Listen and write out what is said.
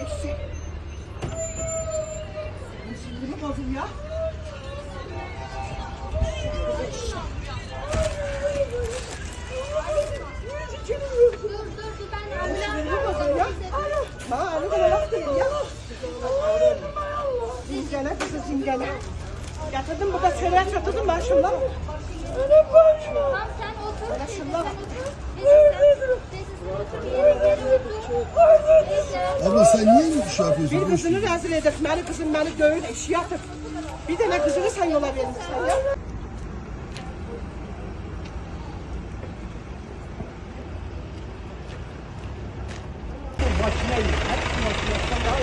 seksi. Sinirimi bozdum ya. Ne kadar ya. Zincana kızı zincana. Yatırdım burada seraya çatırdım ben şundan. Öyle koyma. Tamam sen otur. Ben şundan. Sen otur. Abla sen niye şey yapıyorsun? Bir kızını rezil edip, beni kızım beni dövün, eşi yatıp. Bir tane kızını sen yola vermişsin ya.